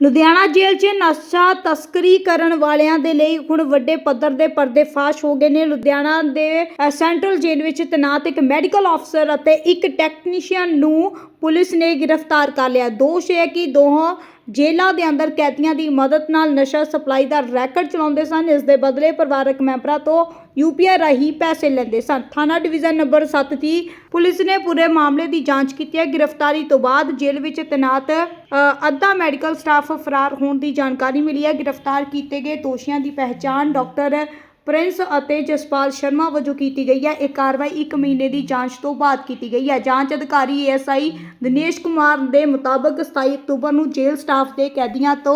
ਲੁਧਿਆਣਾ ਜੇਲ੍ਹ 'ਚ ਨਸ਼ਾ ਤਸਕਰੀ ਕਰਨ ਵਾਲਿਆਂ ਦੇ ਲਈ ਹੁਣ ਵੱਡੇ ਪੱਧਰ ਦੇ ਪਰਦੇਫਾਸ਼ ਹੋ ਗਏ ਨੇ। ਲੁਧਿਆਣਾ ਦੇ ਅ, ਸੈਂਟਰਲ ਜੇਲ੍ਹ ਵਿੱਚ ਤੈਨਾਤ ਇੱਕ ਮੈਡੀਕਲ ਅਫਸਰ ਅਤੇ ਇੱਕ ਟੈਕਨੀਸ਼ੀਅਨ ਨੂੰ ਪੁਲਿਸ ਨੇ ਗ੍ਰਿਫਤਾਰ ਕਰ ਲਿਆ। ਦੋਸ਼ ਇਹ ਹੈ ਕਿ ਦੋਹਾਂ ਜੇਲ੍ਹਾਂ ਦੇ ਅੰਦਰ ਕੈਦੀਆਂ ਦੀ ਮਦਦ ਨਾਲ ਨਸ਼ਾ ਸਪਲਾਈ ਦਾ ਰੈਕਟ ਚਲਾਉਂਦੇ ਸਨ। ਇਸ ਦੇ ਬਦਲੇ ਪਰਿਵਾਰਕ ਮੈਂਬਰਾਂ ਤੋਂ ਯੂਪੀਆਈ ਰਾਹੀਂ ਪੈਸੇ ਲੈਂਦੇ ਸਨ। ਥਾਣਾ ਡਿਵੀਜ਼ਨ ਨੰਬਰ 7 ਦੀ ਪੁਲਿਸ ਨੇ ਪੂਰੇ ਮਾਮਲੇ ਦੀ ਜਾਂਚ ਕੀਤੀ ਹੈ। ਗ੍ਰਿਫਤਾਰੀ ਤੋਂ ਬਾਅਦ ਜੇਲ੍ਹ ਵਿੱਚ ਤੈਨਾਤ ਅੱਧਾ ਮੈਡੀਕਲ ਸਟਾਫ ਫਰਾਰ ਹੋਣ ਦੀ ਜਾਣਕਾਰੀ ਮਿਲੀ ਹੈ। ਗ੍ਰਿਫਤਾਰ ਕੀਤੇ ਗਏ ਦੋਸ਼ੀਆਂ ਦੀ ਪਹਿਚਾਣ ਡਾਕਟਰ ਪ੍ਰਿੰਸ ਅਤੇ ਜਸਪਾਲ ਸ਼ਰਮਾ ਵਜੋਂ ਕੀਤੀ ਗਈ ਹੈ। ਇਹ ਕਾਰਵਾਈ 1 ਮਹੀਨੇ ਦੀ ਜਾਂਚ ਤੋਂ ਬਾਅਦ ਕੀਤੀ ਗਈ ਹੈ। ਜਾਂਚ ਅਧਿਕਾਰੀ ਏਐਸਆਈ ਦਿਨੇਸ਼ ਕੁਮਾਰ ਦੇ ਮੁਤਾਬਕ 27 ਅਕਤੂਬਰ ਨੂੰ ਜੇਲ੍ਹ ਸਟਾਫ ਦੇ ਕੈਦੀਆਂ ਤੋਂ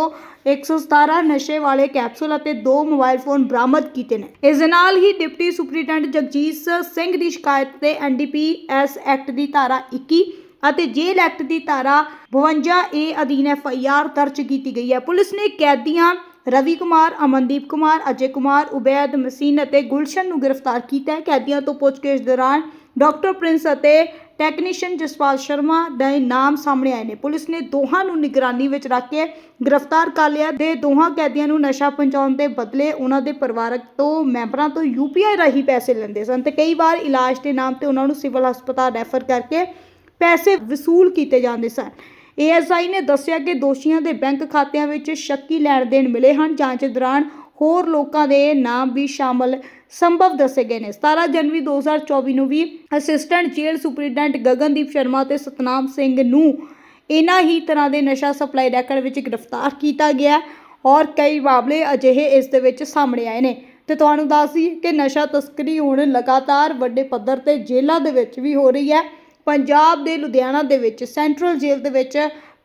117 ਨਸ਼ੇ ਵਾਲੇ ਕੈਪਸੂਲ ਅਤੇ ਦੋ ਮੋਬਾਈਲ ਫੋਨ ਬਰਾਮਦ ਕੀਤੇ ਨੇ। ਇਸ ਦੇ ਨਾਲ ਹੀ ਡਿਪਟੀ ਸੁਪਰੀਡੈਂਟ ਜਗਜੀਤ ਸਿੰਘ ਦੀ ਸ਼ਿਕਾਇਤ ਤੇ ਐਨਡੀਪੀਐਸ ਐਕਟ ਦੀ ਧਾਰਾ 21 ਅਤੇ ਜੇਲ੍ਹ ਐਕਟ ਦੀ ਧਾਰਾ 52 ਏ ਅਧੀਨ ਐਫਆਈਆਰ ਦਰਜ ਕੀਤੀ ਗਈ ਹੈ। ਪੁਲਿਸ ਨੇ ਕੈਦੀਆਂ ਰਵੀ ਕੁਮਾਰ, ਅਮਨਦੀਪ ਕੁਮਾਰ, ਅਜੇ ਕੁਮਾਰ, ਉਬੈਦ ਮਸੀਨ ਅਤੇ ਗੁਲਸ਼ਨ ਨੂੰ ਗ੍ਰਿਫਤਾਰ ਕੀਤਾ ਹੈ। ਕੈਦੀਆਂ ਤੋਂ ਪੁੱਛਗਿੱਛ ਦੌਰਾਨ ਡਾਕਟਰ ਪ੍ਰਿੰਸ ਅਤੇ ਟੈਕਨੀਸ਼ੀਅਨ ਜਸਪਾਲ ਸ਼ਰਮਾ ਦੇ ਨਾਮ ਸਾਹਮਣੇ ਆਏ ਨੇ। ਪੁਲਿਸ ਨੇ ਦੋਹਾਂ ਨੂੰ ਨਿਗਰਾਨੀ ਵਿੱਚ ਰੱਖ ਕੇ ਗ੍ਰਿਫਤਾਰ ਕਰ ਲਿਆ ਤੇ ਦੋਹਾਂ ਕੈਦੀਆਂ ਨੂੰ ਨਸ਼ਾ ਪਹੁੰਚਾਉਣ ਦੇ ਬਦਲੇ ਉਹਨਾਂ ਦੇ ਪਰਿਵਾਰਕ ਤੋਂ ਮੈਂਬਰਾਂ ਤੋਂ ਯੂਪੀਆਈ ਰਾਹੀਂ ਪੈਸੇ ਲੈਂਦੇ ਸਨ ਤੇ ਕਈ ਵਾਰ ਇਲਾਜ ਦੇ ਨਾਮ ਤੇ ਉਹਨਾਂ ਨੂੰ ਸਿਵਲ ਹਸਪਤਾਲ ਰੈਫਰ ਕਰਕੇ ਪੈਸੇ ਵਸੂਲ ਕੀਤੇ ਜਾਂਦੇ ਸਨ। ਏਐਸਆਈ ਨੇ ਦੱਸਿਆ ਕਿ ਦੋਸ਼ੀਆਂ ਦੇ ਬੈਂਕ ਖਾਤਿਆਂ ਵਿੱਚ ਸ਼ੱਕੀ ਲੈਣ ਦੇਣ ਮਿਲੇ ਹਨ, ਜਾਂਚ ਦੌਰਾਨ ਹੋਰ ਲੋਕਾਂ ਦੇ ਨਾਮ ਵੀ ਸ਼ਾਮਲ ਸੰਭਵ ਦੱਸੇ ਗਏ ਨੇ। 17 ਜਨਵਰੀ 2024 ਨੂੰ ਵੀ assistant jail superintendent Gagandeep Sharma ਤੇ ਸਤਨਾਮ ਸਿੰਘ ਨੂੰ ਇਹਨਾਂ ਹੀ ਤਰ੍ਹਾਂ ਦੇ ਨਸ਼ਾ ਸਪਲਾਈ ਰੈਕਟ ਵਿੱਚ ਗ੍ਰਿਫਤਾਰ ਕੀਤਾ ਗਿਆ ਔਰ ਕਈ ਮਾਮਲੇ ਅਜਿਹੇ ਇਸ ਦੇ ਵਿੱਚ ਸਾਹਮਣੇ ਆਏ ਨੇ। ਤੇ ਤੁਹਾਨੂੰ ਦੱਸ ਦਈਏ ਕਿ ਨਸ਼ਾ ਤਸਕਰੀ ਹੁਣ ਲਗਾਤਾਰ ਵੱਡੇ ਪੱਧਰ ਤੇ ਜੇਲ੍ਹਾਂ ਦੇ ਵਿੱਚ ਵੀ ਹੋ ਰਹੀ ਹੈ। ਪੰਜਾਬ ਦੇ ਲੁਧਿਆਣਾ ਦੇ ਵਿੱਚ, ਸੈਂਟਰਲ ਜੇਲ੍ਹ ਦੇ ਵਿੱਚ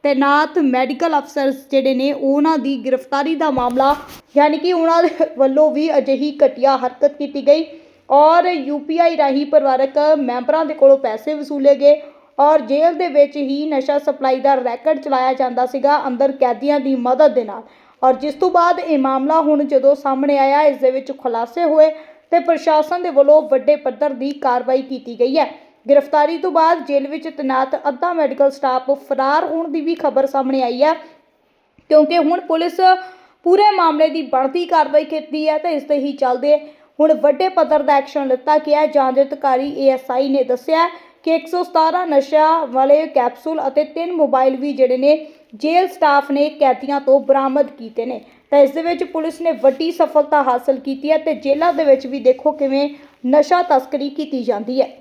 ਤੈਨਾਤ ਮੈਡੀਕਲ ਅਫਸਰਸ ਜਿਹੜੇ ਨੇ, ਉਹਨਾਂ ਦੀ ਗ੍ਰਿਫਤਾਰੀ ਦਾ ਮਾਮਲਾ, ਯਾਨੀ ਕਿ ਉਹਨਾਂ ਦੇ ਵੱਲੋਂ ਵੀ ਅਜਿਹੀ ਘਟੀਆ ਹਰਕਤ ਕੀਤੀ ਗਈ ਔਰ ਯੂਪੀਆਈ ਰਾਹੀਂ ਪਰਿਵਾਰਕ ਮੈਂਬਰਾਂ ਦੇ ਕੋਲੋਂ ਪੈਸੇ ਵਸੂਲੇ ਗਏ ਔਰ ਜੇਲ੍ਹ ਦੇ ਵਿੱਚ ਹੀ ਨਸ਼ਾ ਸਪਲਾਈ ਦਾ ਰੈਕਟ ਚਲਾਇਆ ਜਾਂਦਾ ਸੀਗਾ ਅੰਦਰ ਕੈਦੀਆਂ ਦੀ ਮਦਦ ਦੇ ਨਾਲ ਔਰ ਜਿਸ ਤੋਂ ਬਾਅਦ ਇਹ ਮਾਮਲਾ ਹੁਣ ਜਦੋਂ ਸਾਹਮਣੇ ਆਇਆ, ਇਸ ਦੇ ਵਿੱਚ ਖੁਲਾਸੇ ਹੋਏ ਤੇ ਪ੍ਰਸ਼ਾਸਨ ਦੇ ਵੱਲੋਂ ਵੱਡੇ ਪੱਧਰ ਦੀ ਕਾਰਵਾਈ ਕੀਤੀ ਗਈ ਹੈ। ਗ੍ਰਿਫਤਾਰੀ ਤੋਂ ਬਾਅਦ ਜੇਲ੍ਹ ਵਿੱਚ ਤੈਨਾਤ ਅੱਧਾ ਮੈਡੀਕਲ ਸਟਾਫ ਫਰਾਰ ਹੋਣ ਦੀ ਵੀ ਖਬਰ ਸਾਹਮਣੇ ਆਈ ਹੈ। ਕਿਉਂਕਿ ਹੁਣ ਪੁਲਿਸ ਪੂਰੇ ਮਾਮਲੇ ਦੀ ਬਣਦੀ ਕਾਰਵਾਈ ਕੀਤੀ ਹੈ ਤੇ ਇਸ ਦੇ ਹੀ ਚੱਲਦੇ ਹੁਣ ਵੱਡੇ ਪੱਧਰ ਦਾ ਐਕਸ਼ਨ ਲਿੱਤਾ ਗਿਆ ਜਾਂਚ ਅਧਿਕਾਰੀ ਏਐਸਆਈ ਨੇ ਦੱਸਿਆ ਕਿ 117 ਨਸ਼ਾ ਵਾਲੇ ਕੈਪਸੂਲ ਅਤੇ ਤਿੰਨ ਮੋਬਾਈਲ ਵੀ ਜਿਹੜੇ ਨੇ ਜੇਲ੍ਹ ਸਟਾਫ ਨੇ ਕੈਦੀਆਂ ਤੋਂ ਬਰਾਮਦ ਕੀਤੇ ਨੇ। ਤਾਂ ਇਸ ਦੇ ਵਿੱਚ ਪੁਲਿਸ ਨੇ ਵੱਡੀ ਸਫਲਤਾ ਹਾਸਲ ਕੀਤੀ ਹੈ ਤੇ ਜੇਲ੍ਹਾਂ ਦੇ ਵਿੱਚ ਵੀ ਦੇਖੋ ਕਿਵੇਂ ਨਸ਼ਾ ਤਸਕਰੀ ਕੀਤੀ ਜਾਂਦੀ ਹੈ।